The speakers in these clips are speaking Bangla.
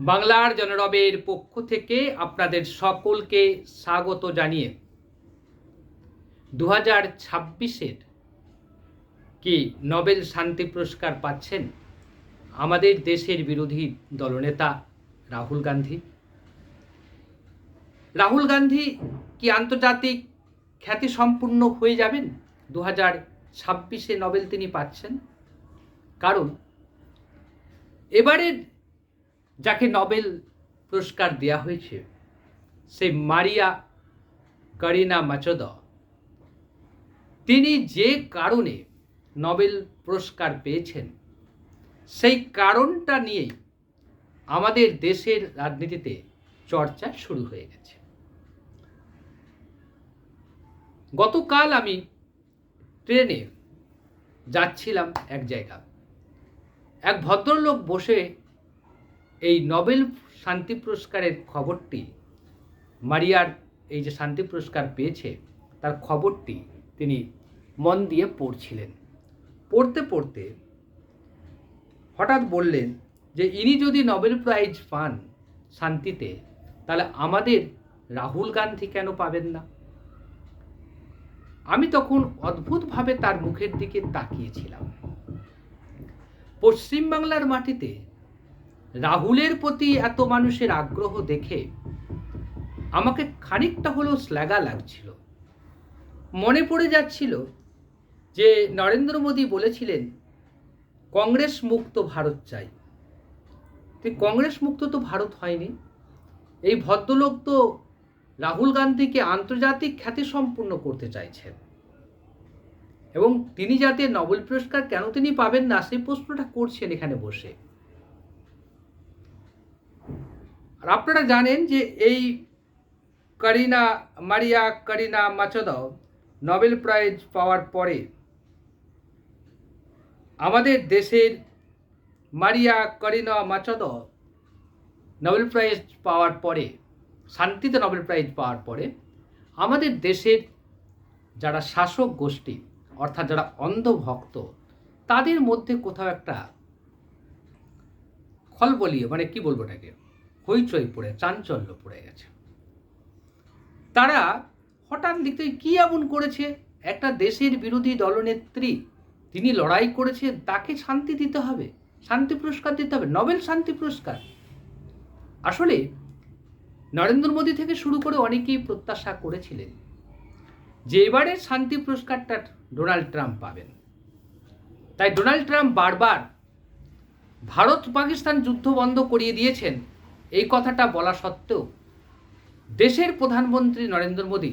বাংলার জনরবের পক্ষ থেকে আপনাদের সকলকে স্বাগত জানিয়ে দু হাজার ছাব্বিশের কি নোবেল শান্তি পুরস্কার পাচ্ছেন আমাদের দেশের বিরোধী দলনেতা রাহুল গান্ধী। রাহুল গান্ধী কি আন্তর্জাতিক খ্যাতি সম্পূর্ণ হয়ে যাবেন? দু হাজার ছাব্বিশে নোবেল তিনি পাচ্ছেন। কারণ এবারের যাকে নোবেল পুরস্কার দেওয়া হয়েছে, সে মারিয়া করিনা মাচদ। তিনি যে কারণে নোবেল পুরস্কার পেয়েছেন, সেই কারণটা নিয়েই আমাদের দেশের রাজনীতিতে চর্চা শুরু হয়ে গেছে। গতকাল আমি ট্রেনে যাচ্ছিলাম এক জায়গা এক ভদ্রলোক বসে এই নোবেল শান্তি পুরস্কারের খবরটি, মারিয়ার এই যে শান্তি পুরস্কার পেয়েছে, তার খবরটি তিনি মন দিয়ে পড়ছিলেন। পড়তে পড়তে হঠাৎ বললেন যে, ইনি যদি নোবেল প্রাইজ পান শান্তিতে, তাহলে আমাদের রাহুল গান্ধী কেন পাবেন না? আমি তখন অদ্ভুতভাবে তার মুখের দিকে তাকিয়েছিলাম। পশ্চিমবাংলার মাটিতে রাহুলের প্রতি এত মানুষের আগ্রহ দেখে আমাকে খানিকটা হলেও শ্লাঘা লাগছিল। মনে পড়ে যাচ্ছিল যে নরেন্দ্র মোদী বলেছিলেন, কংগ্রেস মুক্ত ভারত চাই। তো কংগ্রেস মুক্ত তো ভারত হয়নি। এই ভদ্রলোক তো রাহুল গান্ধীকে আন্তর্জাতিক খ্যাতি সম্পূর্ণ করতে চাইছেন। এবং তিনি যাতে নোবেল পুরস্কার কেন তিনি পাবেন না, সেই প্রশ্নটা করছেন এখানে বসে। আর আপনারা জানেন যে এই করিনা, মারিয়া করিনা মাচদাও নোবেল প্রাইজ পাওয়ার পরে আমাদের দেশের মারিয়া করিনা মাচদ নোবেল প্রাইজ পাওয়ার পরে, শান্তিতে নোবেল প্রাইজ পাওয়ার পরে আমাদের দেশের যারা শাসক গোষ্ঠী, অর্থাৎ যারা অন্ধভক্ত, তাদের মধ্যে কোথাও একটা খলবলীয় মানে কি বলব এটাকে? হইচই পড়ে চাঞ্চল্য পড়ে গেছে। তারা হঠাৎ লিখতে কি এমন করেছে? একটা দেশের বিরোধী দলনেত্রী, তিনি লড়াই করেছে, তাকে শান্তি দিতে হবে, শান্তি পুরস্কার দিতে হবে, নোবেল শান্তি পুরস্কার। আসলে নরেন্দ্র মোদী থেকে শুরু করে অনেকেই প্রত্যাশা করেছিলেন যে এবারে শান্তি পুরস্কারটা ডোনাল্ড ট্রাম্প পাবেন। তাই ডোনাল্ড ট্রাম্প বারবার ভারত পাকিস্তান যুদ্ধ বন্ধ করিয়ে দিয়েছেন। এই কথাটা বলা সত্ত্বেও দেশের প্রধানমন্ত্রী নরেন্দ্র মোদী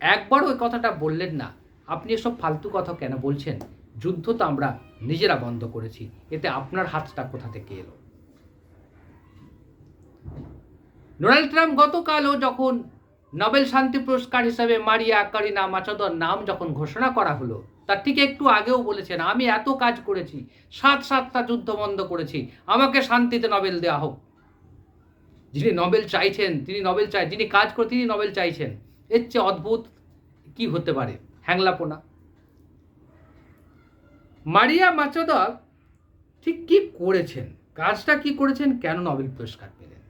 একবারও ওই কথাটা বললেন না। আপনি এসব ফালতু কথা কেন বলছেন? যুদ্ধ তো আমরা নিজেরা বন্ধ করেছি। এতে আপনার হাতটা কোথা থেকে এলো? ডোনাল্ড ট্রাম্প গতকালও যখন নোবেল শান্তি পুরস্কার হিসাবে মারিয়া কারিনা মাচদর নাম যখন ঘোষণা করা হলো, তার ঠিক একটু আগেও বলেছেন, আমি এত কাজ করেছি, সাত সাতটা যুদ্ধ বন্ধ করেছি, আমাকে শান্তিতে নোবেল দেওয়া হোক। যিনি নবেল চাইছেন, তিনি নবেল চাই, যিনি কাজ করে তিনি নবেল চাইছেন। এর চেয়ে অদ্ভুত কি হতে পারে? হ্যাংলাপোনা। মারিয়া মাচদর ঠিক কি করেছেন? কাজটা কি করেছেন? কেন নোবেল পুরস্কার পেলেন?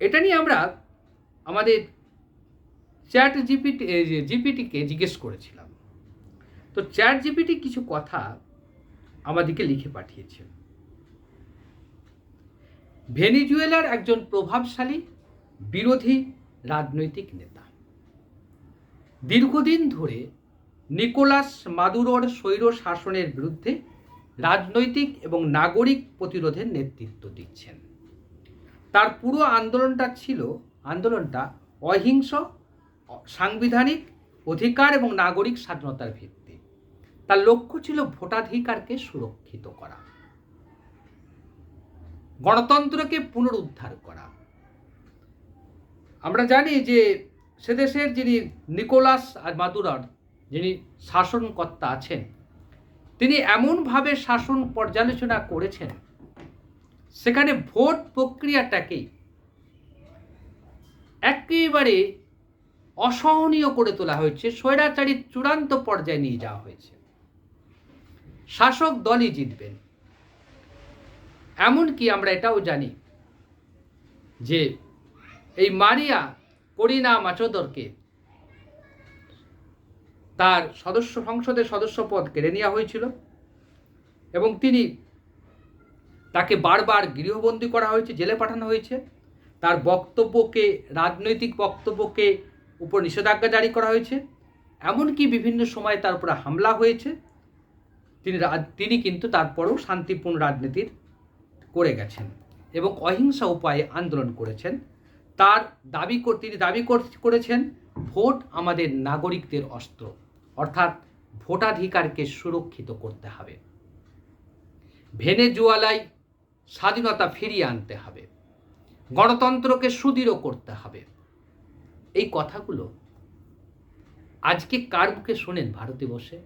এটা নিয়ে আমরা আমাদের চ্যাট জিপিটি জিপিটিকে জিজ্ঞেস করেছিলাম। তো চ্যাট জিপিটি কিছু কথা আমাদেরকে লিখে পাঠিয়েছে ভেনিজুয়েলার একজন প্রভাবশালী বিরোধী রাজনৈতিক নেতা। দীর্ঘদিন ধরে নিকোলাস মাদুরোর স্বৈর শাসনের বিরুদ্ধে রাজনৈতিক এবং নাগরিক প্রতিরোধের নেতৃত্ব দিচ্ছেন। তার পুরো আন্দোলনটা ছিল, আন্দোলনটা অহিংস, সাংবিধানিক অধিকার এবং নাগরিক স্বাধীনতার ভিত্তি। তার লক্ষ্য ছিল ভোটাধিকারকে সুরক্ষিত করা। গণতন্ত্রকে পুনরুদ্ধার করা। আমরা জানি যে সে দেশের যিনি নিকোলাস আর মাদুরার যিনি শাসনকর্তা আছেন, তিনি এমনভাবে শাসন পর্যালোচনা করেছেন, সেখানে ভোট প্রক্রিয়াটাকে একেবারে অসহনীয় করে তোলা হয়েছে, স্বৈরাচারীর চূড়ান্ত পর্যায়ে নিয়ে যাওয়া হয়েছে। শাসক দলই জিতবেন। এমনকি আমরা এটাও জানি যে এই মারিয়া করিনা মাচোদরকে তার সদস্য সংসদের সদস্য পদ কেড়ে নেওয়া হয়েছিল এবং তিনি তাকে বারবার গৃহবন্দী করা হয়েছে, জেলে পাঠানো হয়েছে। তার বক্তব্যকে, রাজনৈতিক বক্তব্যকে উপর নিষেধাজ্ঞা জারি করা হয়েছে। এমনকি বিভিন্ন সময় তার উপরে হামলা হয়েছে। তিনি তিনি কিন্তু তারপরেও শান্তিপূর্ণ রাজনীতির করে গেছেন এবং অহিংসা উপায়ে আন্দোলন করেছেন। তার দাবি তিনি দাবি কর- করেছেন, ভোট আমাদের নাগরিকদের অস্ত্র। অর্থাৎ ভোটাধিকারকে সুরক্ষিত করতে হবে। ভেনেজুয়ালায় স্বাধীনতা ফিরিয়ে আনতে হবে। গণতন্ত্রকে সুদৃঢ় করতে হবে। এই কথাগুলো আজকে কার মুখে শোনেন ভারতে বসে?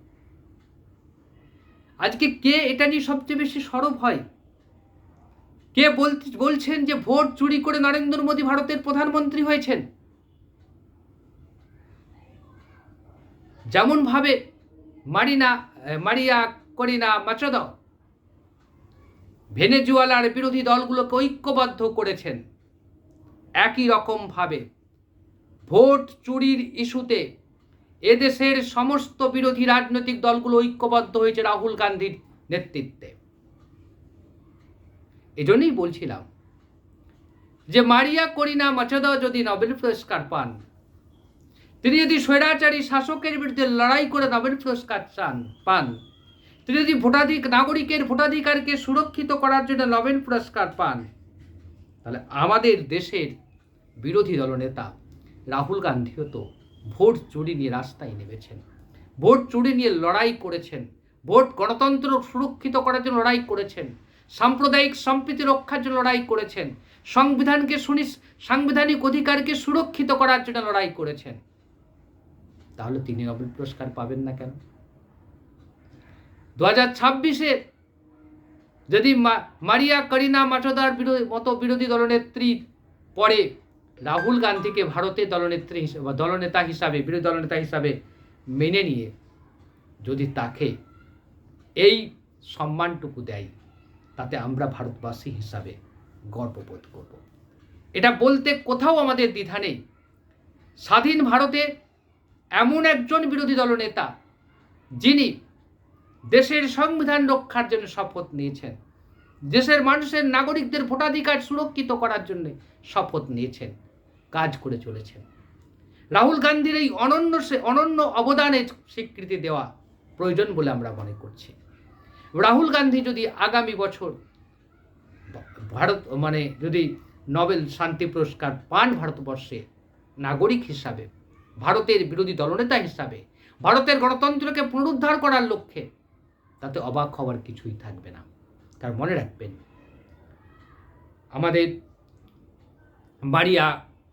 আজকে কে এটা নিয়ে সবচেয়ে বেশি সরব হয়? কে বলছেন যে ভোট চুরি করে নরেন্দ্র মোদী ভারতের প্রধানমন্ত্রী হয়েছেন? যেমনভাবে মারিনা মারিয়া করিনা মাচদ, ভেনেজুয়ালার বিরোধী দলগুলোকে ঐক্যবদ্ধ করেছেন। একই রকমভাবে ভোট চুরির ইস্যুতে এদেশের সমস্ত বিরোধী রাজনৈতিক দলগুলো ঐক্যবদ্ধ হয়েছে রাহুল গান্ধীর নেতৃত্বে। এজন্যই বলছিলাম যে, মারিয়া করিনা মাচাদা যদি নোবেল পুরস্কার পান, তিনি যদি স্বৈরাচারী শাসকের বিরুদ্ধে লড়াই করে নোবেল পুরস্কার চান, পান, তিনি যদি ভোটাধিক, নাগরিকের ভোটাধিকারকে সুরক্ষিত করার জন্য নোবেল পুরস্কার পান, তাহলে আমাদের দেশের বিরোধী দলনেতা রাহুল গান্ধীও তো ভোট চুরি নিয়ে রাস্তায় নেমেছেন। ভোট চুরি নিয়ে লড়াই করেছেন। ভোট গণতন্ত্র সুরক্ষিত করার জন্য লড়াই করেছেন। সাম্প্রদায়িক সম্প্রীতি রক্ষার জন্য লড়াই করেছেন। সংবিধানকে শুনি সাংবিধানিক অধিকারকে সুরক্ষিত করার জন্য লড়াই করেছেন। তাহলে তিনি নোবেল পুরস্কার পাবেন না কেন? দু হাজার ছাব্বিশে যদি মারিয়া করিনা বিরোধী, মতো বিরোধী দলনেত্রীর পরে রাহুল গান্ধীকে ভারতের দলনেত্রী হিসেবে দলনেতা হিসাবে, বিরোধী দলনেতা হিসাবে মেনে নিয়ে যদি তাকে এই সম্মানটুকু দেয় তাতে আমরা ভারতবাসী হিসাবে গর্ববোধ করব। এটা বলতে কোথাও আমাদের দ্বিধা নেই। স্বাধীন ভারতে এমন একজন বিরোধী দলনেতা যিনি দেশের সংবিধান রক্ষার জন্য শপথ নিয়েছেন, দেশের মানুষের নাগরিকদের ভোটাধিকার সুরক্ষিত করার জন্য শপথ নিয়েছেন, কাজ করে চলেছেন। রাহুল গান্ধীর এই অনন্য সে, অনন্য অবদানের স্বীকৃতি দেওয়া প্রয়োজন বলে আমরা মনে করছি। রাহুল গান্ধী যদি আগামী বছর ভারত মানে যদি নোবেল শান্তি পুরস্কার পান ভারতবর্ষে, নাগরিক হিসাবে, ভারতের বিরোধী দলনেতা হিসাবে, ভারতের গণতন্ত্রকে পুনরুদ্ধার করার লক্ষ্যে, তাতে অবাক হওয়ার কিছুই থাকবে না। তার মনে রাখবেন, আমাদের মারিয়া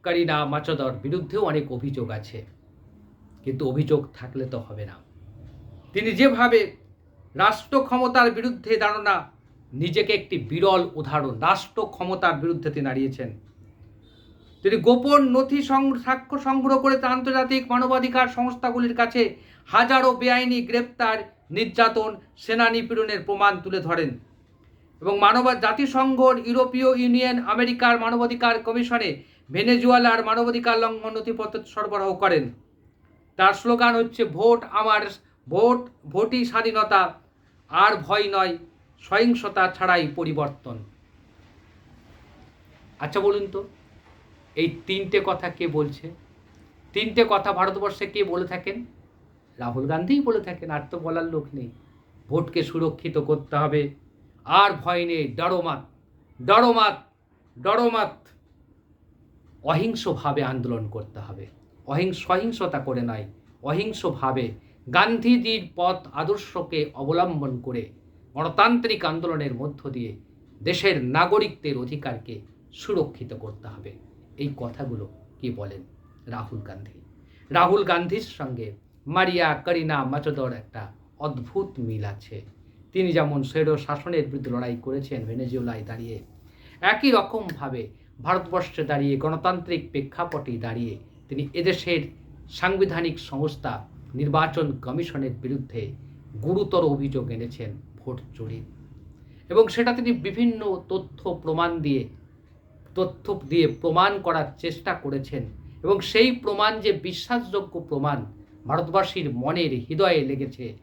কারিনা মাচদর বিরুদ্ধেও অনেক অভিযোগ আছে, কিন্তু অভিযোগ থাকলে তো হবে না। তিনি যেভাবে রাষ্ট্র ক্ষমতার বিরুদ্ধে দাঁড়ানা নিজেকে একটি বিরল উদাহরণ। রাষ্ট্র ক্ষমতার বিরুদ্ধে তিনি দাঁড়িয়েছেন। তিনি গোপন নথি সাক্ষ্য সংগ্রহ করে আন্তর্জাতিক মানবাধিকার সংস্থাগুলির কাছে হাজারো বেআইনি গ্রেপ্তার, নির্যাতন সেনা নিপীড়নের প্রমাণ তুলে ধরেন এবং মানব জাতিসংঘ, ইউরোপীয় ইউনিয়ন, আমেরিকার মানবাধিকার কমিশনে ভেনেজুয়েলার মানবাধিকার লঙ্ঘন নথিপত্র সরবরাহ করেন। তার স্লোগান হচ্ছে, ভোট আমার ভোট ভোটই স্বাধীনতা। আর ভয় নয়, সহিংসতা ছাড়াই পরিবর্তন। আচ্ছা বলুন তো, এই তিনটে কথা কে বলছে? তিনটে কথা ভারতবর্ষে কে বলে থাকেন? রাহুল গান্ধীই বলে থাকেন, আর তো বলার লোক নেই। ভোটকে সুরক্ষিত করতে হবে। আর ভয় নেই ডরমাত ডরমাত ডরমাত অহিংসভাবে আন্দোলন করতে হবে। অহিংস সহিংসতা করে নয়, অহিংসভাবে গান্ধীজির পথ আদর্শকে অবলম্বন করে গণতান্ত্রিক আন্দোলনের মধ্য দিয়ে দেশের নাগরিকদের অধিকারকে সুরক্ষিত করতে হবে। এই কথাগুলো কি বলেন রাহুল গান্ধী? রাহুল গান্ধীর সঙ্গে মারিয়া করিনা মাচদর একটা অদ্ভুত মিল আছে। তিনি যেমন স্বৈর শাসনের বিরুদ্ধে লড়াই করেছেন ভেনেজুয়েলায় দাঁড়িয়ে, একই রকমভাবে ভারতবর্ষে দাঁড়িয়ে গণতান্ত্রিক প্রেক্ষাপটে দাঁড়িয়ে তিনি এদেশের সাংবিধানিক সংস্থা নির্বাচন কমিশনের বিরুদ্ধে গুরুতর অভিযোগ এনেছেন ভোট চুরি। এবং সেটা তিনি বিভিন্ন তথ্য প্রমাণ দিয়ে, তথ্য দিয়ে প্রমাণ করার চেষ্টা করেছেন। এবং সেই প্রমাণ যে বিশ্বাসযোগ্য প্রমাণ ভারতবাসীর মনের হৃদয়ে লেগেছে,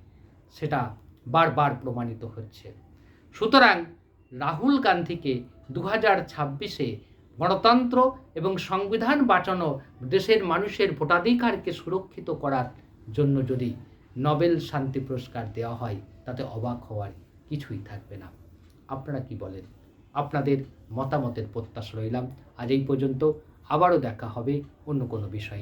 সেটা বারবার প্রমাণিত হচ্ছে। সুতরাং রাহুল গান্ধীকে দু হাজার ছাব্বিশে গণতন্ত্র এবং সংবিধান বাঁচানো দেশের মানুষের ভোটাধিকারকে সুরক্ষিত করার জন্য যদি নোবেল শান্তি পুরস্কার দেওয়া হয়, তাতে অবাক হওয়ার কিছুই থাকবে না। আপনারা কি বলেন? আপনাদের মতামতের প্রত্যাশা রইলাম। আজ এই পর্যন্ত। আবারও দেখা হবে অন্য কোনো বিষয়ে।